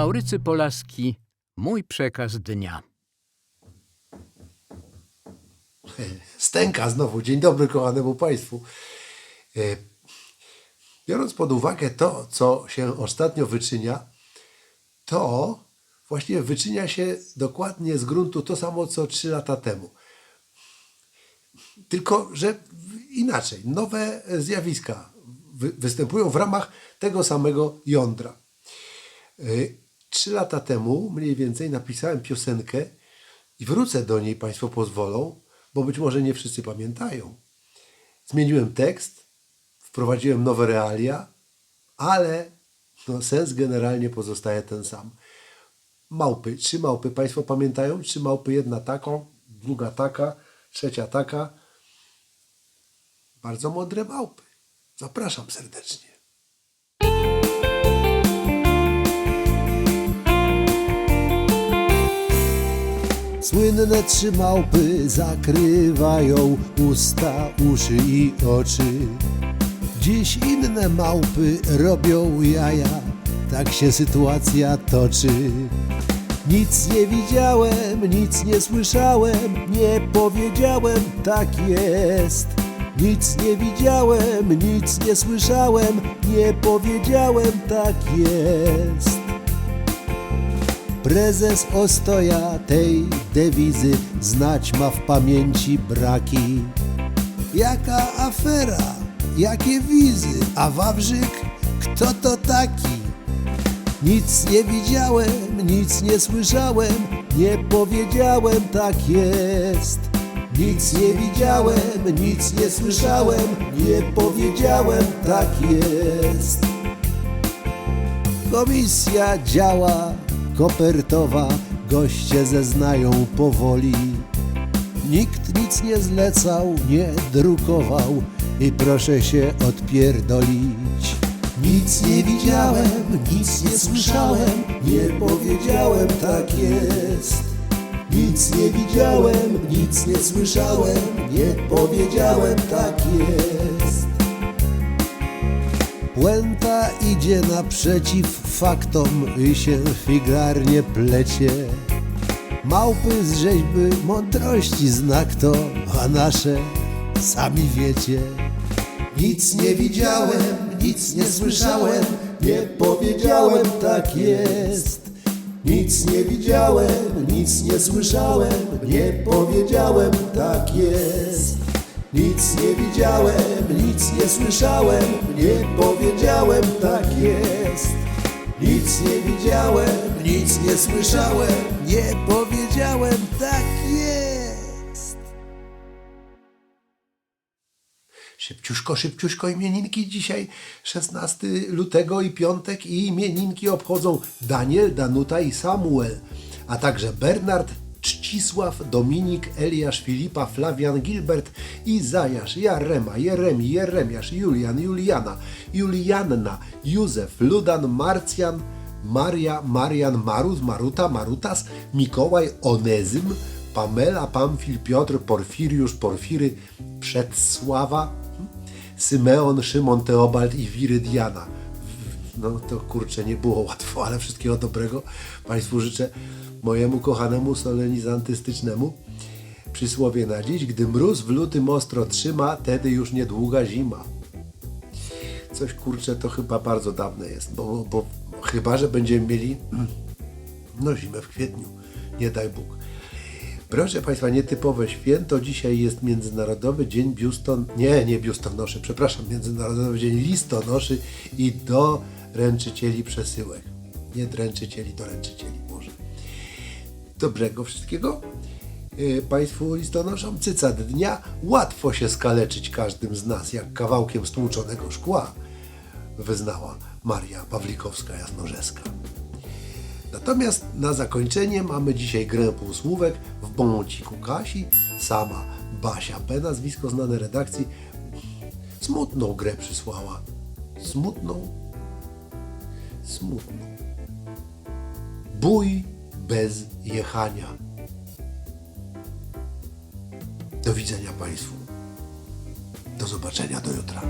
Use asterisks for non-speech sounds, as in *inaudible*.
Maurycy Polaski, mój przekaz dnia. *laughs* Stęka znowu. Dzień dobry kochanemu Państwu. E, Biorąc pod uwagę to, co się ostatnio wyczynia, to właściwie wyczynia się dokładnie z gruntu to samo, co trzy lata temu. Tylko, że inaczej. Nowe zjawiska wy- występują w ramach tego samego jądra. Trzy lata temu, mniej więcej, napisałem piosenkę i wrócę do niej, Państwo pozwolą, bo być może nie wszyscy pamiętają. Zmieniłem tekst, wprowadziłem nowe realia, ale no, sens generalnie pozostaje ten sam. Małpy, trzy małpy, Państwo pamiętają? Trzy małpy, jedna taką, druga taka, trzecia taka. Bardzo mądre małpy. Zapraszam serdecznie. Słynne trzy małpy zakrywają usta, uszy i oczy. Dziś inne małpy robią jaja, tak się sytuacja toczy. Nic nie widziałem, nic nie słyszałem, nie powiedziałem, tak jest. Nic nie widziałem, nic nie słyszałem, nie powiedziałem, tak jest. Prezes ostoja tej dewizy znać ma w pamięci braki. Jaka afera, jakie wizy, a Wawrzyk, kto to taki? Nic nie widziałem, nic nie słyszałem, nie powiedziałem, tak jest. Nic nie widziałem, nic nie słyszałem, nie powiedziałem, tak jest. Komisja działa kopertowa, goście zeznają powoli. Nikt nic nie zlecał, nie drukował i proszę się odpierdolić. Nic nie widziałem, nic nie słyszałem, nie powiedziałem, tak jest. Nic nie widziałem, nic nie słyszałem, nie powiedziałem, tak jest. Puenta idzie naprzeciw faktom i się figlarnie plecie. Małpy z rzeźby mądrości znak to, a nasze sami wiecie. Nic nie widziałem, nic nie słyszałem, nie powiedziałem, tak jest. Nic nie widziałem, nic nie słyszałem, nie powiedziałem, tak jest. Nic nie widziałem, nic nie słyszałem, nie powiedziałem, tak jest. Nic nie widziałem, nic nie słyszałem, nie powiedziałem, tak jest. Szybciuszko, szybciuszko imieninki dzisiaj 16 lutego i piątek i imieninki obchodzą Daniel, Danuta i Samuel, a także Bernard, Czcisław, Dominik, Eliasz, Filipa, Flawian, Gilbert, Izajasz, Jarema, Jeremi, Jeremiasz, Julian, Juliana, Julianna, Józef, Ludan, Marcjan, Maria, Marian, Marut, Maruta, Marutas, Mikołaj, Onezym, Pamela, Pamfil, Piotr, Porfiriusz, Porfiry, Przedsława, Symeon, Szymon, Teobald i Wirydiana. No to kurczę, nie było łatwo, ale wszystkiego dobrego Państwu życzę mojemu kochanemu solenizantystycznemu przysłowie na dziś, gdy mróz w lutym ostro trzyma, tedy już niedługa zima. Coś kurczę, to chyba bardzo dawne jest, bo, bo chyba, że będziemy mieli *clears throat* no zimę w kwietniu, nie daj Bóg. Proszę Państwa, nietypowe święto. Dzisiaj jest Międzynarodowy Dzień Biuston... Nie, nie biustonoszy, przepraszam. Międzynarodowy Dzień Listonoszy i doręczycieli przesyłek. Nie dręczycieli, doręczycieli może. Dobrego wszystkiego yy, Państwu listonoszom. Cycat dnia. Łatwo się skaleczyć każdym z nas, jak kawałkiem stłuczonego szkła, wyznała Maria Pawlikowska-Jasnorzeska. Natomiast na zakończenie mamy dzisiaj grę półsłówek w bąciku Kasi. Sama Basia P, nazwisko znane redakcji, smutną grę przysłała. Smutną, smutną. Bój bez jechania. Do widzenia Państwu. Do zobaczenia do jutra.